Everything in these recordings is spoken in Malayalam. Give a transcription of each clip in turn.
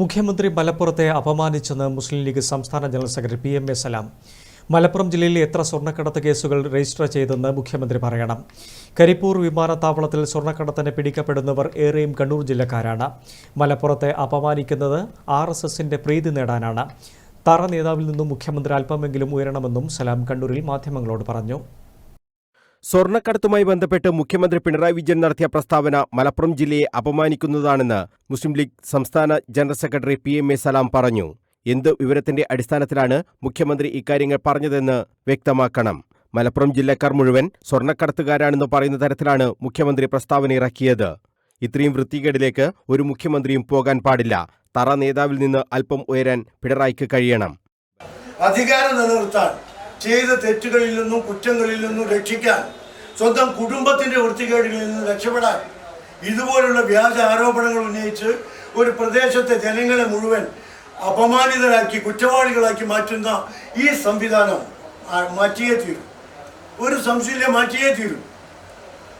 മുഖ്യമന്ത്രി മലപ്പുറത്തെ അപമാനിച്ചെന്ന് മുസ്ലിം ലീഗ് സംസ്ഥാന general secretary P M A Salam. Malappuram ജില്ലയിൽ എത്ര സ്വർണക്കടത്ത് കേസുകൾ രജിസ്റ്റർ ചെയ്തെന്ന് മുഖ്യമന്ത്രി പറയണം. കരിപ്പൂർ വിമാനത്താവളത്തിൽ സ്വർണക്കടത്തിന് പിടിക്കപ്പെടുന്നവർ ഏറെയും കണ്ണൂർ ജില്ലക്കാരാണ്. മലപ്പുറത്തെ അപമാനിക്കുന്നത് ആർ എസ് എസിന്റെ പ്രീതി നേടാനാണ്. തറ നേതാവിൽ നിന്നും മുഖ്യമന്ത്രി അല്പമെങ്കിലും ഉയരണമെന്നും സലാം കണ്ണൂരിൽ മാധ്യമങ്ങളോട് പറഞ്ഞു. സ്വർണക്കടത്തുമായി ബന്ധപ്പെട്ട് മുഖ്യമന്ത്രി പിണറായി വിജയൻ നടത്തിയ പ്രസ്താവന മലപ്പുറം ജില്ലയെ അപമാനിക്കുന്നതാണെന്ന് മുസ്ലിം ലീഗ് സംസ്ഥാന general secretary P M A Salam പറഞ്ഞു. എന്ത് വിവരത്തിന്റെ അടിസ്ഥാനത്തിലാണ് മുഖ്യമന്ത്രി ഇക്കാര്യങ്ങൾ പറഞ്ഞതെന്ന് വ്യക്തമാക്കണം. മലപ്പുറം ജില്ലക്കാർ മുഴുവൻ സ്വർണക്കടത്തുകാരാണെന്ന് പറയുന്ന തരത്തിലാണ് മുഖ്യമന്ത്രി പ്രസ്താവന ഇറക്കിയത്. ഇത്രയും വൃത്തികേടിലേക്ക് ഒരു മുഖ്യമന്ത്രിയും പോകാൻ പാടില്ല. തറ നേതാവിൽ നിന്ന് അല്പം ഉയരാൻ പിണറായിക്ക് കഴിയണം. അധികാരം നിലനിർത്താൻ ചെയ്ത തെറ്റുകളിൽ നിന്നും കുറ്റങ്ങളിൽ നിന്നും രക്ഷിക്കാൻ സ്വന്തം കുടുംബത്തിന്റെ വൃത്തികേടുകളിൽ നിന്ന് രക്ഷപ്പെടാൻ ഇതുപോലുള്ള വ്യാജ ആരോപണങ്ങൾ ഉന്നയിച്ച് ഒരു പ്രദേശത്തെ ജനങ്ങളെ മുഴുവൻ അപമാനിതരാക്കി കുറ്റവാളികളാക്കി മാറ്റുന്ന ഈ സംവിധാനം മാറ്റിയേ തീരും. ഒരു സംശയമില്ല മാറ്റിയേ തീരും.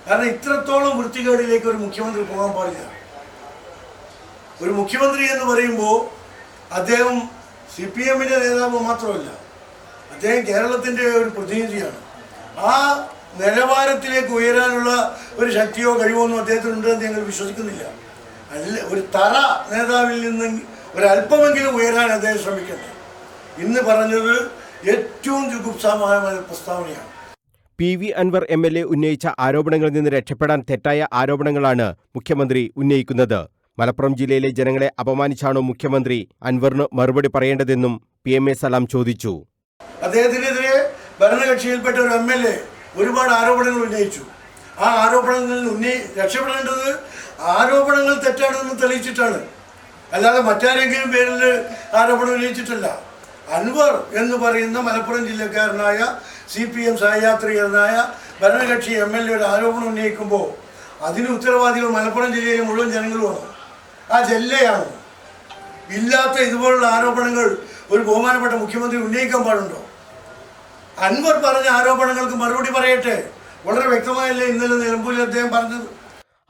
കാരണം ഇത്രത്തോളം വൃത്തികേടിലേക്ക് ഒരു മുഖ്യമന്ത്രി പോകാൻ പാടില്ല. ഒരു മുഖ്യമന്ത്രി എന്ന് പറയുമ്പോൾ അദ്ദേഹം സി പി എമ്മിന്റെ നേതാവ് മാത്രമല്ല അദ്ദേഹം കേരളത്തിന്റെ ഒരു പ്രതിനിധിയാണ്. ആ നിലവാരത്തിലേക്ക് ഉയരാനുള്ള ഒരു ശക്തിയോ കഴിവോ ഒന്നും അദ്ദേഹത്തിനുണ്ടെന്ന് ഞങ്ങൾ വിശ്വസിക്കുന്നില്ല. അല്ല ഒരു തറ നേതാവിൽ നിന്ന് ഒരല്പമെങ്കിലും ഉയരാൻ അദ്ദേഹം ശ്രമിക്കട്ടെ. ഇന്ന് പറഞ്ഞത് ഏറ്റവും ജുഗുപ്സാമായ പ്രസ്താവനയാണ്. P V Anwar M L A ഉന്നയിച്ച ആരോപണങ്ങളിൽ നിന്ന് രക്ഷപ്പെടാൻ തെറ്റായ ആരോപണങ്ങളാണ് മുഖ്യമന്ത്രി ഉന്നയിക്കുന്നത്. മലപ്പുറം ജില്ലയിലെ ജനങ്ങളെ അപമാനിച്ചാണോ മുഖ്യമന്ത്രി അൻവറിന് മറുപടി പറയേണ്ടതെന്നും പി എം എ സലാം ചോദിച്ചു. അദ്ദേഹത്തിനെതിരെ ഭരണകക്ഷിയിൽപ്പെട്ട ഒരു എം എൽ എ ഒരുപാട് ആരോപണങ്ങൾ ഉന്നയിച്ചു. ആ ആരോപണങ്ങളിൽ ഉന്നയി രക്ഷപ്പെടേണ്ടത് ആരോപണങ്ങൾ തെറ്റാണെന്ന് തെളിയിച്ചിട്ടാണ്. അല്ലാതെ മറ്റാരെങ്കിലും പേരിൽ ആരോപണം ഉന്നയിച്ചിട്ടില്ല. അൻവർ എന്ന് പറയുന്ന മലപ്പുറം ജില്ലക്കാരനായ സി പി എം സഹയാത്രികരനായ ഭരണകക്ഷി എം എൽ എയുടെ ആരോപണം ഉന്നയിക്കുമ്പോൾ അതിന് ഉത്തരവാദികൾ മലപ്പുറം ജില്ലയിലെ മുഴുവൻ ജനങ്ങളുമാണ്. ആ ജില്ലയാണ്. ഇല്ലാത്ത ഇതുപോലുള്ള ആരോപണങ്ങൾ ഒരു ബഹുമാനപ്പെട്ട മുഖ്യമന്ത്രി ഉന്നയിക്കാൻ പാടുണ്ടോ? അൻവർ പറഞ്ഞ ആരോപണങ്ങൾക്ക് മറുപടി പറയട്ടെ. വളരെ വ്യക്തമായല്ലേ ഇന്നലെ നിലമ്പൂരിൽ അദ്ദേഹം പറഞ്ഞത്?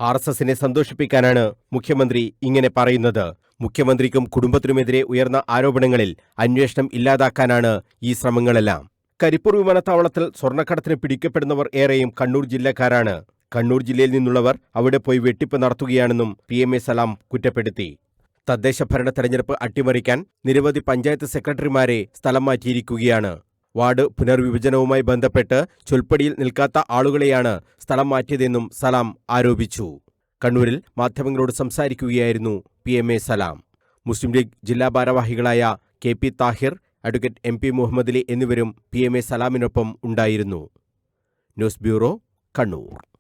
ആർ എസ് എസിനെ സന്തോഷിപ്പിക്കാനാണ് മുഖ്യമന്ത്രി ഇങ്ങനെ പറയുന്നത്. മുഖ്യമന്ത്രിക്കും കുടുംബത്തിനുമെതിരെ ഉയർന്ന ആരോപണങ്ങളിൽ അന്വേഷണം ഇല്ലാതാക്കാനാണ് ഈ ശ്രമങ്ങളെല്ലാം. കരിപ്പൂർ വിമാനത്താവളത്തിൽ സ്വർണക്കടത്തിന് പിടിക്കപ്പെടുന്നവർ ഏറെയും കണ്ണൂർ ജില്ലക്കാരാണ്. കണ്ണൂർ ജില്ലയിൽ നിന്നുള്ളവർ അവിടെ പോയി വെട്ടിപ്പ് നടത്തുകയാണെന്നും പി എം എ സലാം കുറ്റപ്പെടുത്തി. തദ്ദേശ ഭരണ തെരഞ്ഞെടുപ്പ് അട്ടിമറിക്കാൻ നിരവധി പഞ്ചായത്ത് സെക്രട്ടറിമാരെ സ്ഥലം മാറ്റിയിരിക്കുകയാണ്. വാർഡ് പുനർവിഭജനവുമായി ബന്ധപ്പെട്ട് ചൊൽപ്പടിയിൽ നിൽക്കാത്ത ആളുകളെയാണ് സ്ഥലം മാറ്റിയതെന്നും സലാം ആരോപിച്ചു. കണ്ണൂരിൽ മാധ്യമങ്ങളോട് സംസാരിക്കുകയായിരുന്നു P M A Salam. Muslim League ജില്ലാ ഭാരവാഹികളായ K P Thahir advocate M P Muhammad Ali എന്നിവരും പി എം എ സലാമിനൊപ്പം ഉണ്ടായിരുന്നു. News bureau Kannur.